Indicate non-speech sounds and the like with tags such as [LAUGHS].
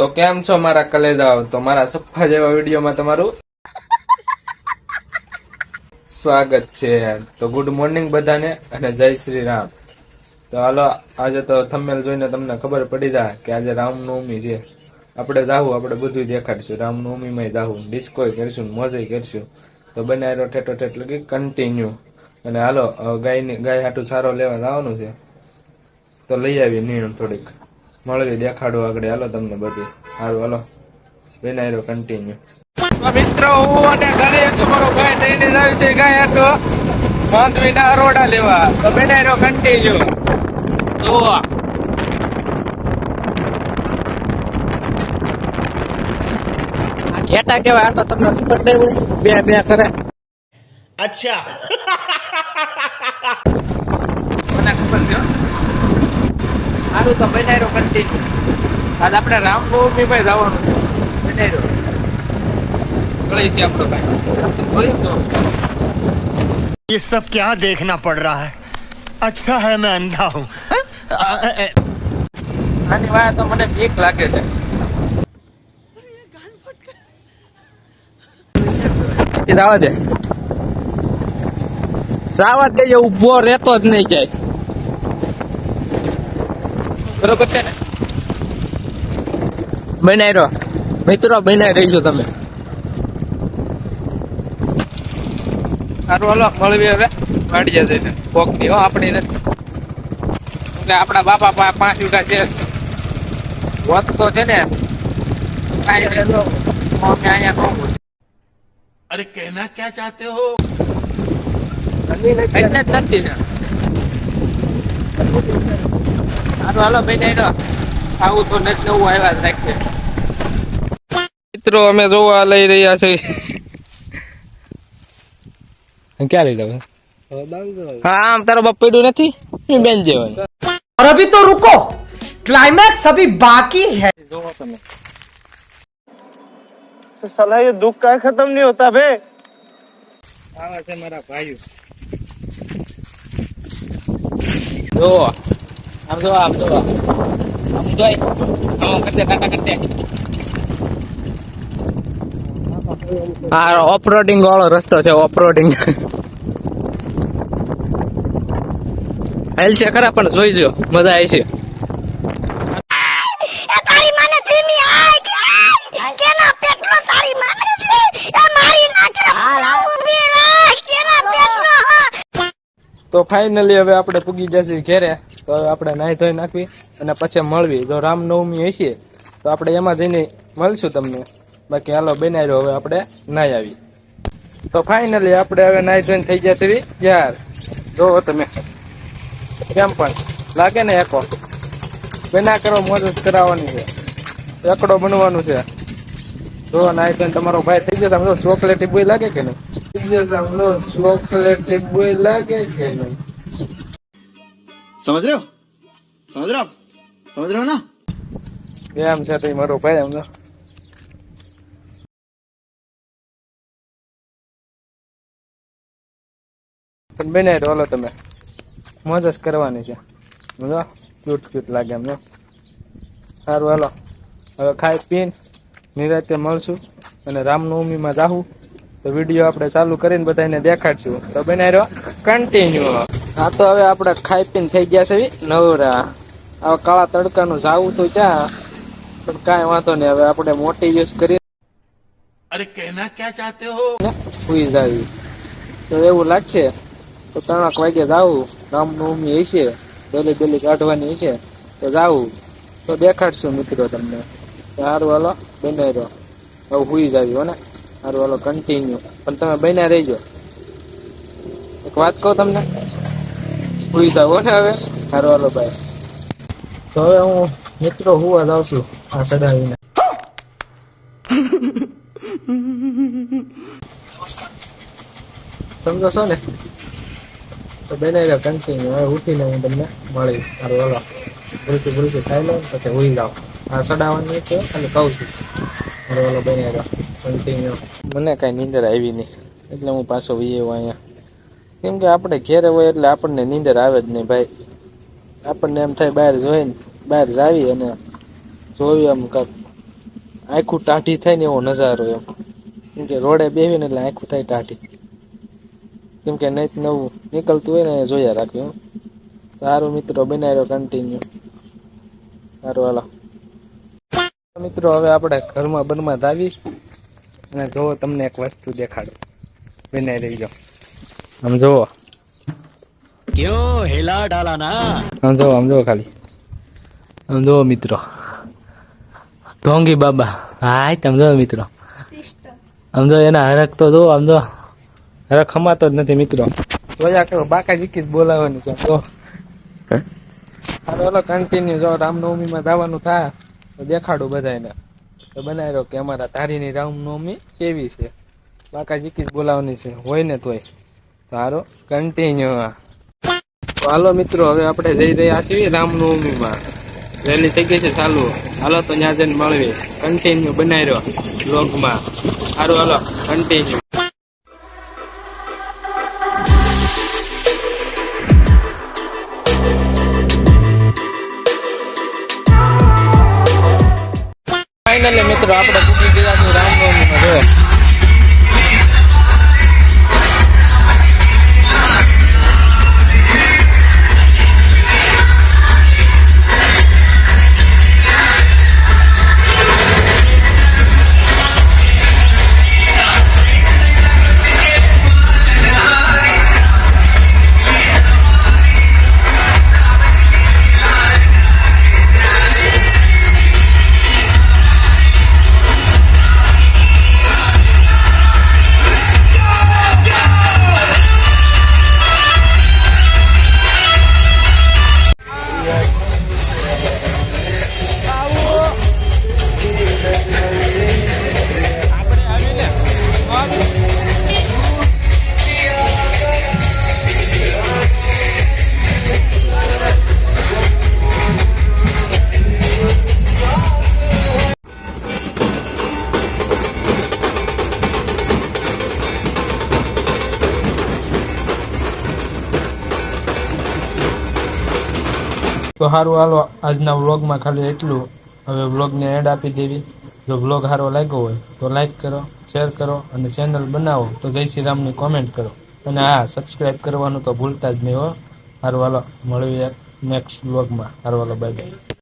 તો કેમ છો મારા કલેજાઓ? તો મારા સફા જેવા વિડીયોમાં તમારું સ્વાગત છે તો ગુડ મોર્નિંગ બધાને અને જય શ્રી રામ. તો હાલો, આજે તો થંબનેલ જોઈને તમને ખબર પડી જાય કે આજે રામનવમી છે. આપણે જાહું, આપણે બધું દેખાડશું. રામનવમીમાં જાહું. ડિસ્કોય કરશું, મોજે કરશું. તો બનાવેલો ઠેઠો ઠેઠ લગી કન્ટિન્યુ અને હાલો ગાયની ગાય હાટું સારો લેવા જવાનું છે. તો લઈ આવી નીણ થોડીક. મળવી દેખાડો આગળ. હાલો તમને બધું. સારું હાલો. બેનાયરો કન્ટિન્યુ મિત્રો હું અને ગણેશ તમારો ભાઈ થઈને જાવ છે ગયા તો માંધવીના અરોડા લેવા. તો બેનાયરો કન્ટિન્યુ તો ઘેટા કેવા તો તમને ખબર નહીં બે બે કરે અચ્છા. [LAUGHS] સારું તો બનાવ્યો કન્ટિન્યુ આજ આપણે રામનવમી માં જવાનું છે બનાવ્યો ગળી છે આપણો ભાઈ જોયું તો ये सब क्या देखना पड़ रहा है अच्छा है मैं अंधा हूँ આની વાયા તો મને બીક લાગે છે જવા દે જવા દે એ ઉભો રહેતો જ નહીં ક્યાંય બરોબર છે ને? મહિના રહો મિત્રો બનાવી રહીજો તમે. સારું હાલો મળવી હવે. પાડી જશે ને કોકની હો આપણી ને. આપણા બાપા પાસે પાંચ વીઘા છે. વત તો છે ને અરે કહેના ક્યાં ચાહતે હો? એટલે જ નથી ને. સારું હાલો ભાઈ નહીં આવું તો નથી નવું આવ્યા જ રાખીએ મિત્રો અમે જોવા લઈ રહ્યા છીએ ક્યાં લઈ જાવ હા આમ તારો બાપ પડ્યું નથી એ બેન જેવાય और अभी तो रुको क्लाइमैक्स अभी बाकी है જોવો તમે साला ये दुख का खत्म नहीं होता बे આવા છે મારા ભાઈઓ જોવો આમ જો આમ જો. આમ જોઈ આમ કરતે કાકા કરતે આ ઓફરોડિંગ વાળો રસ્તો છે ઓફરોડિંગ હેલ છે ખરા, પણ જોઈજો. મજા આવી છે. તો ફાઇનલી હવે આપણે પૂગી જશે ઘેરે. તો આપણે નાહી ધોઈ નાખવી અને પછી મળવી. જો રામનવમી હશે, તો આપણે એમાં જઈને મળશું તમને. બાકી હાલો બનાવ્યો હવે આપણે નાહી આવી. તો ફાઇનલી આપણે હવે નાહી ધોઈને થઈ જશે યાર, જોવો તમે. કેમ પણ? લાગે ને એકો? બેના કરો મોજ કરાવવાની છે. એકડો બનવાનું છે. જો નાહી ધોઈને તમારો ભાઈ થઈ જશે ચોકલેટી બોય લાગે કે નહીં? ચોકલેટ બોય સમજ રહ્યો? સમજ રહ્યો? સમજ રહ્યો ના? કેમ છે મારો ભાઈ એમ બેને ડોલો તમે. મોજ કરવાની છે. સમજો ક્યુટ ક્યુટ લાગે એમને. સારું હાલો. હવે ખાઈ પીને નિરાતે મળશું અને રામનવમીમાં જાહું. તો વીડિયો આપણે ચાલુ કરીને બધાને દેખાડશું. તો બનાવી બનાવ્યો કન્ટિન્યુ હા તો હવે આપણે ખાઈ પીને થઈ ગયા છે નવરા. હવે કાળા તડકાનું જાવું તો ચા. પણ કાંઈ વાંધો નહીં હવે આપણે મોટી યુઝ કરી અરે કહેના ક્યાં ચાહતે હો? સુઈ જાવી. તો એવું લાગશે તો ત્રણક વાગે જાવું. રામ નવમી હશે બેલી બેલી કાઢવાની હશે તો જાવું. તો દેખાડશું મિત્રો તમને. સારું હાલો બનાવ્યો હવે સુઈ જાવી હો ને. સારું હાલો કન્ટિન્યુ પણ તમે બન્યા રહેજો. એક વાત કહું તમને? સુઈ જાવ ને હવે. સારું હાલો ભાઈ તો હવે હું મિત્રો હુવા જાઉં છું આ સડાવીને. સમજો છો ને? તો બેને કન્ટિન્યુ હવે ઉઠીને હું તમને મળી મારું હાલો. ભૂલકી ભૂલકી ખાઈ લો પછી હુઈ જાઉં આ સડાવવાની છે, અને કહું છું. મારો ઓલો બેને કન્ટિન્યુ મને કાંઈ નીંદર આવી નહીં. એટલે હું પાછો વીએ અહીંયા. કેમ કે આપણે ઘેરે હોય એટલે આપણને નીંદર આવે જ નહીં ભાઈ. આપણને એમ થાય બહાર જોઈને, બહાર જાવી અને જોયું એમ કાંઈક આખું ટાઢી થાય ને એવો નજારો એમ. કેમ કે રોડે બેહીને એટલે આખું થાય ટાઢી. કેમ કે તો નવું નીકળતું હોય ને જોયા રાખ્યું સારું મિત્રો બનાવ્યો કન્ટિન્યુ સારું, હાલો. મિત્રો, હવે આપણે ઘરમાં બનમાં આવી અને જોવો તમને એક વસ્તુ દેખાડું. વિનાઈ રહી જાઓ આમ જુઓ. કયો હેલા ડાલા ના આમ જુઓ આમ જુઓ ખાલી. આમ જુઓ મિત્રો. ઢોંગી બાબા. હા તમે જુઓ મિત્રો. આમ જો એના હરખ તો જો આમ જો હરખ ખમાતો જ નથી મિત્રો. જોયા કરો બાકા જીકી જ બોલાવવાની છે. તો હાલો કન્ટિન્યુ જો રામનવમીમાં જવાનું થાય તો દેખાડું બધાને તો બનાવી રહ્યો કે અમારા તારીની રામનવમી કેવી છે? બાકા જીકી જ બોલાવવાની છે. હોય ને તોય. તો હારો કન્ટિન્યુ તો હાલો મિત્રો, હવે આપણે જઈ રહ્યા છીએ રામનવમીમાં. રેલી થઈ ગઈ છે ચાલુ. હાલો તો ત્યાં જઈને મળવી કન્ટિન્યુ બનાવી રહ્યો બ્લોગમાં સારું હાલો કન્ટિન્યુ ફાઇનલી મિત્રો આપણે પૂકી ગયા છીએ સારું હાલો, આજના વ્લોગમાં ખાલી એટલું. હવે વ્લોગને એડ આપી દેવી. જો વ્લોગ સારો લાગ્યો હોય તો લાઈક કરો, શેર કરો અને ચેનલ બનાવો તો જય શ્રી રામની કોમેન્ટ કરો. અને હા સબસ્ક્રાઈબ કરવાનું તો ભૂલતા જ નહીં હો. સારું હાલો, મળીએ નેક્સ્ટ વ્લોગમાં. સારું હાલો બાય બાય